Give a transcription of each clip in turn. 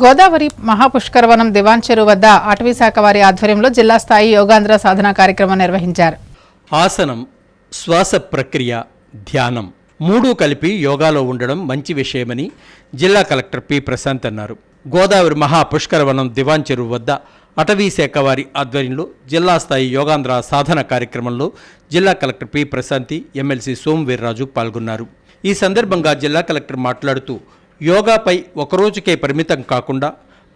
గోదావరి మహాపుష్కరవనం దివాన్ చెరువు వద్ద అటవీ శాఖ వారి ఆధ్వర్యంలో జిల్లా స్థాయి యోగాంధ్ర సాధన కార్యక్రమం నిర్వహించారు. ఆసనం శ్వాస ప్రక్రియ ధ్యానం మూడు కలిపి యోగాలో ఉండడం మంచి విషయమని జిల్లా కలెక్టర్ పి ప్రశాంత్ అన్నారు. గోదావరి మహా పుష్కరవనం దివాన్ చెరువు వద్ద అటవీ శాఖ వారి ఆధ్వర్యంలో జిల్లా స్థాయి యోగాంధ్ర సాధన కార్యక్రమంలో జిల్లా collector P Prashanti MLC Somuveerraju పాల్గొన్నారు. ఈ సందర్భంగా జిల్లా కలెక్టర్ మాట్లాడుతూ యోగాపై ఒకరోజుకే పరిమితం కాకుండా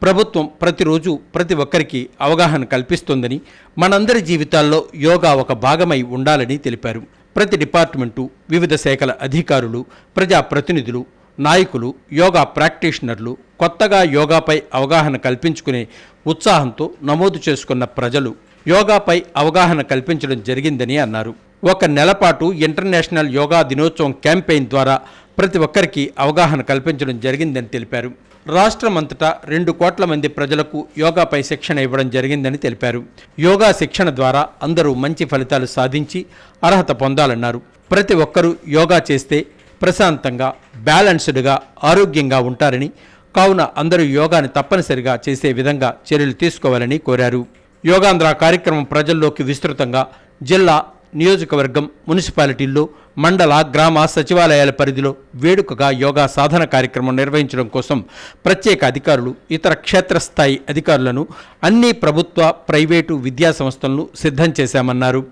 ప్రభుత్వం ప్రతిరోజు ప్రతి ఒక్కరికి అవగాహన కల్పిస్తోందని మనందరి జీవితాల్లో యోగా ఒక భాగమై ఉండాలని తెలిపారు. ప్రతి డిపార్ట్మెంటు వివిధ శాఖల అధికారులు ప్రజాప్రతినిధులు నాయకులు యోగా ప్రాక్టీషనర్లు కొత్తగా యోగాపై అవగాహన కల్పించుకునే ఉత్సాహంతో నమోదు చేసుకున్న ప్రజలు యోగాపై అవగాహన కల్పించడం జరిగిందని అన్నారు. ఒక నెలపాటు ఇంటర్నేషనల్ యోగా దినోత్సవం క్యాంపెయిన్ ద్వారా ప్రతి ఒక్కరికి అవగాహన కల్పించడం జరిగిందని తెలిపారు. రాష్ట్రమంతటా రెండు కోట్ల మంది ప్రజలకు యోగాపై శిక్షణ ఇవ్వడం జరిగిందని తెలిపారు. యోగా శిక్షణ ద్వారా అందరూ మంచి ఫలితాలు సాధించి అర్హత పొందాలన్నారు. ప్రతి ఒక్కరూ యోగా చేస్తే ప్రశాంతంగా బ్యాలెన్స్డ్గా ఆరోగ్యంగా ఉంటారని కావున అందరూ యోగాని తప్పనిసరిగా చేసే విధంగా చర్యలు తీసుకోవాలని కోరారు. యోగాంధ్ర కార్యక్రమం ప్రజల్లోకి విస్తృతంగా జిల్లా నియోజకవర్గం మున్సిపాలిటీల్లో మండల గ్రామ సచివాలయాల పరిధిలో వేడుకగా యోగా సాధన కార్యక్రమం నిర్వహించడం కోసం ప్రత్యేక అధికారులు ఇతర క్షేత్రస్థాయి అధికారులను అన్ని ప్రభుత్వ ప్రైవేటు విద్యా సంస్థలను సిద్ధం చేశామన్నారు.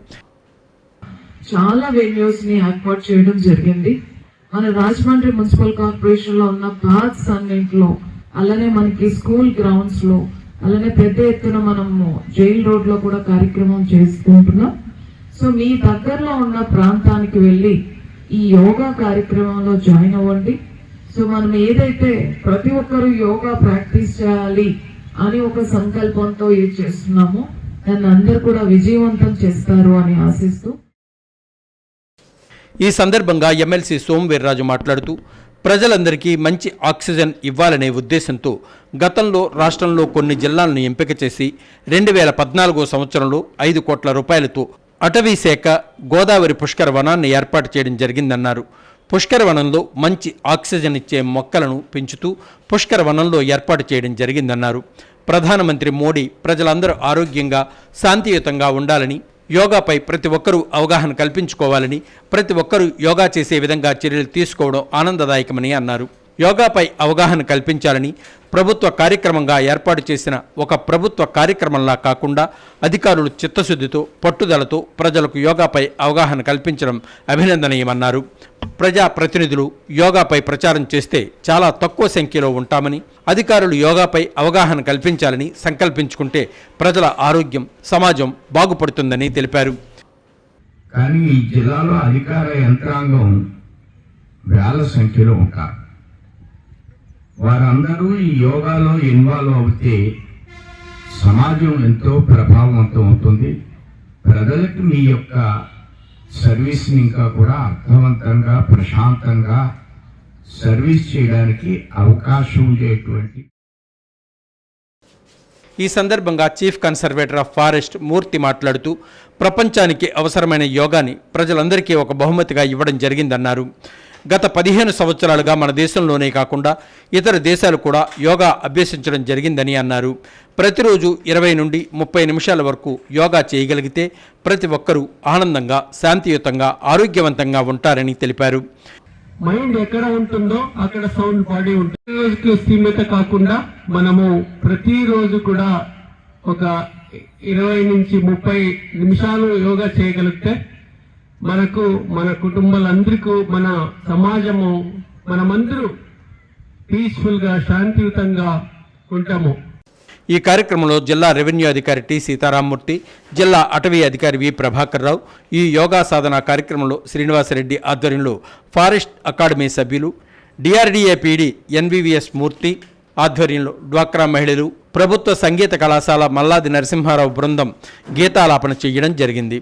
చాలా వెన్యూస్ని ఏర్పాటు చేయడం జరిగింది. మన రాజమండ్రి మున్సిపల్ కార్పొరేషన్లో ఉన్న పార్క్స్ అన్నింటిలో అలానే మనకి స్కూల్ గ్రౌండ్స్లో అలానే పెద్ద ఎత్తున మనము జైల్ రోడ్లో కూడా కార్యక్రమం చేసుకుంటున్నాం సో మీ దగ్గరలో ఉన్న ప్రాంతానికి వెళ్ళి ఈ యోగా కార్యక్రమంలో జాయిన్ అవ్వండి. సో మనం ఏదైతే ప్రతి ఒక్కరూ యోగా ప్రాక్టీస్ చేయాలి అని ఒక సంకల్పంతో ఇది చేస్తున్నామో దాన్ని అందరు కూడా విజయవంతం చేస్తారు అని ఆశిస్తూ. ఈ సందర్భంగా ఎమ్మెల్సీ సోమవీర్రాజు మాట్లాడుతూ ప్రజలందరికీ మంచి ఆక్సిజన్ ఇవ్వాలనే ఉద్దేశంతో గతంలో రాష్ట్రంలో కొన్ని జిల్లాలను ఎంపిక చేసి రెండు వేల పద్నాలుగో సంవత్సరంలో ఐదు కోట్ల రూపాయలతో అటవీశాఖ గోదావరి పుష్కర వనాన్ని ఏర్పాటు చేయడం జరిగిందన్నారు. పుష్కర వనంలో మంచి ఆక్సిజన్ ఇచ్చే మొక్కలను పెంచుతూ పుష్కర వనంలో ఏర్పాటు చేయడం జరిగిందన్నారు. ప్రధానమంత్రి మోడీ ప్రజలందరూ ఆరోగ్యంగా శాంతియుతంగా ఉండాలని యోగాపై ప్రతి ఒక్కరూ అవగాహన కల్పించుకోవాలని ప్రతి ఒక్కరూ యోగా చేసే విధంగా చర్యలు తీసుకోవడం ఆనందదాయకమని అన్నారు. యోగాపై అవగాహన కల్పించాలని ప్రభుత్వ కార్యక్రమంగా ఏర్పాటు చేసిన ఒక ప్రభుత్వ కార్యక్రమంలా కాకుండా అధికారులు చిత్తశుద్ధితో పట్టుదలతో ప్రజలకు యోగాపై అవగాహన కల్పించడం అభినందనీయమన్నారు. ప్రజా ప్రతినిధులు యోగాపై ప్రచారం చేస్తే చాలా తక్కువ సంఖ్యలో ఉంటామని అధికారులు యోగాపై అవగాహన కల్పించాలని సంకల్పించుకుంటే ప్రజల ఆరోగ్యం సమాజం బాగుపడుతుందని తెలిపారు. కానీ ఈ జిల్లాలో అధికార యంత్రాంగం వేల సంఖ్యలో ఉంటారు. వారందరూ ఈ యోగాలో ఇన్వాల్వ్ అవుతే సమాజం ఎంతో ప్రభావవంతం అవుతుంది. ప్రజలకు మీ యొక్క సర్వీస్ని ఇంకా కూడా అర్థవంతంగా ప్రశాంతంగా సర్వీస్ చేయడానికి అవకాశం ఉండేటువంటి ఈ సందర్భంగా chief conservator of forest Murthy మాట్లాడుతూ ప్రపంచానికి అవసరమైన యోగాని ప్రజలందరికీ ఒక బహుమతిగా ఇవ్వడం జరిగిందన్నారు. గత పదిహేను సంవత్సరాలుగా మన దేశంలోనే కాకుండా ఇతర దేశాలు కూడా యోగా అభ్యసించడం జరిగిందని అన్నారు. ప్రతిరోజు ఇరవై నుండి ముప్పై నిమిషాల వరకు యోగా చేయగలిగితే ప్రతి ఒక్కరూ ఆనందంగా శాంతియుతంగా ఆరోగ్యవంతంగా ఉంటారని తెలిపారు. మైండ్ ఎక్కడ ఉంటుందో అక్కడ సౌండ్ బాడీ ఉంటుంది. రోజుకి సీమిత కాకుండా మనము ప్రతిరోజు కూడా ఒక ఇరవై నుంచి ముప్పై నిమిషాలు యోగా చేయగలిగితే మనకు మన కుటుంబాలందరికీ మన సమాజము మనమందరూ పీస్ఫుల్గా శాంతియుతంగా ఉంటాము. ఈ కార్యక్రమంలో జిల్లా రెవెన్యూ అధికారి టి సీతారామూర్తి జిల్లా అటవీ అధికారి వి ప్రభాకర్ రావు ఈ యోగా సాధన కార్యక్రమంలో శ్రీనివాసరెడ్డి ఆధ్వర్యంలో ఫారెస్ట్ అకాడమీ సభ్యులు డిఆర్డీఏ పీడీ ఎన్వివిఎస్ మూర్తి ఆధ్వర్యంలో డ్వాక్రా మహిళలు ప్రభుత్వ సంగీత కళాశాల మల్లాది నరసింహారావు బృందం గీతాలాపన చేయడం జరిగింది.